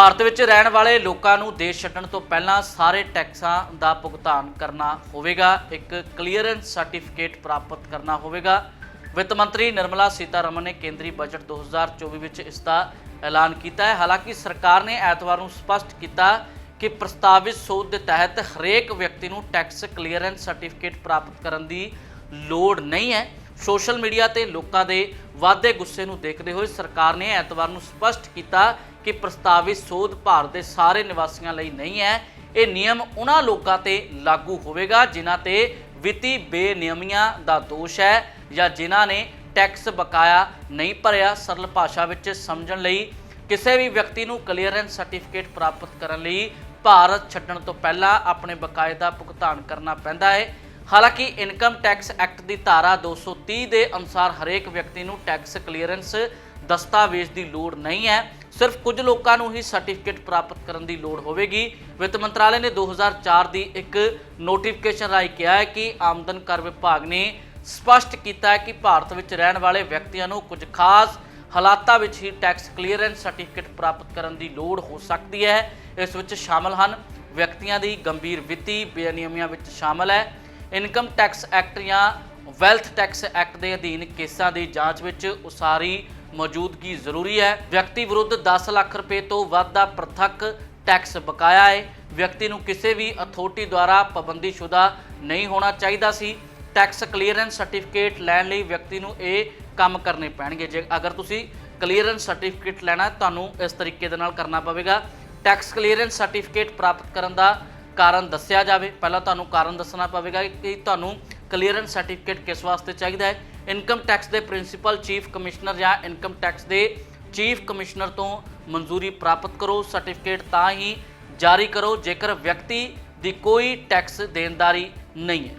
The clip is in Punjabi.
ਭਾਰਤ ਵਿੱਚ ਰਹਿਣ ਵਾਲੇ ਲੋਕਾਂ ਨੂੰ ਦੇਸ਼ ਛੱਡਣ ਤੋਂ ਪਹਿਲਾਂ ਸਾਰੇ ਟੈਕਸਾਂ ਦਾ ਭੁਗਤਾਨ ਕਰਨਾ ਹੋਵੇਗਾ। ਇੱਕ ਕਲੀਅਰੈਂਸ ਸਰਟੀਫਿਕੇਟ ਪ੍ਰਾਪਤ ਕਰਨਾ ਹੋਵੇਗਾ। ਵਿੱਤ ਮੰਤਰੀ ਨਿਰਮਲਾ ਸੀਤਾਰਮਨ ਨੇ ਕੇਂਦਰੀ ਬਜਟ 2024 ਵਿੱਚ ਇਸ ਦਾ ਐਲਾਨ ਕੀਤਾ ਹੈ। ਹਾਲਾਂਕਿ ਸਰਕਾਰ ਨੇ ਐਤਵਾਰ ਨੂੰ ਸਪਸ਼ਟ ਕੀਤਾ ਕਿ ਪ੍ਰਸਤਾਵਿਤ ਸੋਧ ਦੇ ਤਹਿਤ ਹਰੇਕ ਵਿਅਕਤੀ ਨੂੰ ਟੈਕਸ ਕਲੀਅਰੈਂਸ ਸਰਟੀਫਿਕੇਟ ਪ੍ਰਾਪਤ ਕਰਨ ਦੀ ਲੋੜ ਨਹੀਂ ਹੈ। ਸੋਸ਼ਲ ਮੀਡੀਆ ਤੇ ਲੋਕਾਂ ਦੇ ਵਾਧੇ ਗੁੱਸੇ ਨੂੰ ਦੇਖਦੇ ਹੋਏ ਸਰਕਾਰ ਨੇ ਐਤਵਾਰ ਨੂੰ ਸਪਸ਼ਟ ਕੀਤਾ ਕਿ ਪ੍ਰਸਤਾਵਿਤ ਸੋਧ ਭਾਰਤ ਦੇ ਸਾਰੇ ਨਿਵਾਸੀਆਂ ਲਈ ਨਹੀਂ ਹੈ। ਇਹ ਨਿਯਮ ਉਹਨਾਂ ਲੋਕਾਂ ਤੇ ਲਾਗੂ ਹੋਵੇਗਾ ਜਿਨ੍ਹਾਂ ਤੇ ਵਿੱਤੀ ਬੇਨਿਯਮੀਆਂ ਦਾ ਦੋਸ਼ ਹੈ ਜਾਂ ਜਿਨ੍ਹਾਂ ਨੇ ਟੈਕਸ ਬਕਾਇਆ ਨਹੀਂ ਭਰਿਆ ਸਰਲ ਭਾਸ਼ਾ ਵਿੱਚ ਸਮਝਣ ਲਈ ਕਿਸੇ ਵੀ ਵਿਅਕਤੀ ਨੂੰ ਕਲੀਅਰੈਂਸ ਸਰਟੀਫਿਕੇਟ ਪ੍ਰਾਪਤ ਕਰਨ ਲਈ ਭਾਰਤ ਛੱਡਣ ਤੋਂ ਪਹਿਲਾਂ ਆਪਣੇ ਬਕਾਇਦਾ ਭੁਗਤਾਨ ਕਰਨਾ ਪੈਂਦਾ ਹੈ। ਹਾਲਾਂਕਿ ਇਨਕਮ ਟੈਕਸ ਐਕਟ ਦੀ ਧਾਰਾ 230 ਦੇ ਅਨੁਸਾਰ ਹਰੇਕ ਵਿਅਕਤੀ ਨੂੰ ਟੈਕਸ ਕਲੀਅਰੈਂਸ ਦਸਤਾਵੇਜ਼ ਦੀ ਲੋੜ ਨਹੀਂ ਹੈ। ਸਿਰਫ ਕੁਝ ਲੋਕਾਂ ਨੂੰ ਹੀ ਸਰਟੀਫਿਕੇਟ ਪ੍ਰਾਪਤ ਕਰਨ ਦੀ ਲੋੜ ਹੋਵੇਗੀ। ਵਿੱਤ ਮੰਤਰਾਲੇ ਨੇ 2004 ਦੀ ਇੱਕ ਨੋਟੀਫਿਕੇਸ਼ਨ ਰਾਹੀਂ ਕਿਹਾ ਹੈ ਕਿ ਆਮਦਨ ਕਰ ਵਿਭਾਗ ਨੇ ਸਪਸ਼ਟ ਕੀਤਾ ਹੈ ਕਿ ਭਾਰਤ ਵਿੱਚ ਰਹਿਣ ਵਾਲੇ ਵਿਅਕਤੀਆਂ ਨੂੰ ਕੁਝ ਖਾਸ ਹਾਲਾਤਾਂ ਵਿੱਚ ਹੀ ਟੈਕਸ ਕਲੀਅਰੈਂਸ ਸਰਟੀਫਿਕੇਟ ਪ੍ਰਾਪਤ ਕਰਨ ਦੀ ਲੋੜ ਹੋ ਸਕਦੀ ਹੈ। ਇਸ ਵਿੱਚ ਸ਼ਾਮਲ ਹਨ। ਵਿਅਕਤੀਆਂ ਦੀ ਗੰਭੀਰ ਵਿੱਤੀ ਬੇਨਿਯਮੀਆਂ ਵਿੱਚ ਸ਼ਾਮਲ ਹੈ। ਇਨਕਮ ਟੈਕਸ ਐਕਟ ਜਾਂ ਵੈਲਥ ਟੈਕਸ ਐਕਟ ਦੇ ਅਧੀਨ ਕੇਸਾਂ ਦੀ ਜਾਂਚ ਵਿੱਚ ਉਸਾਰੀ ਮੌਜੂਦਗੀ ਜ਼ਰੂਰੀ ਹੈ। ਵਿਅਕਤੀ ਵਿਰੁੱਧ 10 ਲੱਖ ਰੁਪਏ ਤੋਂ ਵੱਧ ਦਾ ਪ੍ਰਤੱਖ ਟੈਕਸ ਬਕਾਇਆ ਹੈ। ਵਿਅਕਤੀ ਨੂੰ ਕਿਸੇ ਵੀ ਅਥਾਰਟੀ ਦੁਆਰਾ ਪਾਬੰਦੀਸ਼ੁਦਾ ਨਹੀਂ ਹੋਣਾ ਚਾਹੀਦਾ ਸੀ। ਟੈਕਸ ਕਲੀਅਰੈਂਸ ਸਰਟੀਫਿਕੇਟ ਲੈਣ ਲਈ ਵਿਅਕਤੀ ਨੂੰ ਇਹ ਕੰਮ ਕਰਨੇ ਪੈਣਗੇ। ਜੇ ਅਗਰ ਤੁਸੀਂ ਕਲੀਅਰੈਂਸ ਸਰਟੀਫਿਕੇਟ ਲੈਣਾ ਤੁਹਾਨੂੰ ਇਸ ਤਰੀਕੇ ਦੇ ਨਾਲ ਕਰਨਾ ਪਵੇਗਾ। ਟੈਕਸ ਕਲੀਅਰੈਂਸ ਸਰਟੀਫਿਕੇਟ ਪ੍ਰਾਪਤ ਕਰਨ ਦਾ ਕਾਰਨ ਦੱਸਿਆ ਜਾਵੇ, ਪਹਿਲਾਂ ਤੁਹਾਨੂੰ ਕਾਰਨ ਦੱਸਣਾ ਪਵੇਗਾ ਕਿ ਤੁਹਾਨੂੰ ਕਲੀਅਰੈਂਸ ਸਰਟੀਫਿਕੇਟ ਕਿਸ ਵਾਸਤੇ ਚਾਹੀਦਾ ਹੈ? ਇਨਕਮ ਟੈਕਸ ਦੇ ਪ੍ਰਿੰਸੀਪਲ ਚੀਫ ਕਮਿਸ਼ਨਰ ਜਾਂ ਇਨਕਮ ਟੈਕਸ ਦੇ ਚੀਫ ਕਮਿਸ਼ਨਰ ਤੋਂ ਮਨਜ਼ੂਰੀ ਪ੍ਰਾਪਤ ਕਰੋ ਸਰਟੀਫਿਕੇਟ ਤਾਂ ਹੀ ਜਾਰੀ ਕਰੋ ਜੇਕਰ ਵਿਅਕਤੀ ਦੀ ਕੋਈ ਟੈਕਸ ਦੇਣਦਾਰੀ ਨਹੀਂ ਹੈ।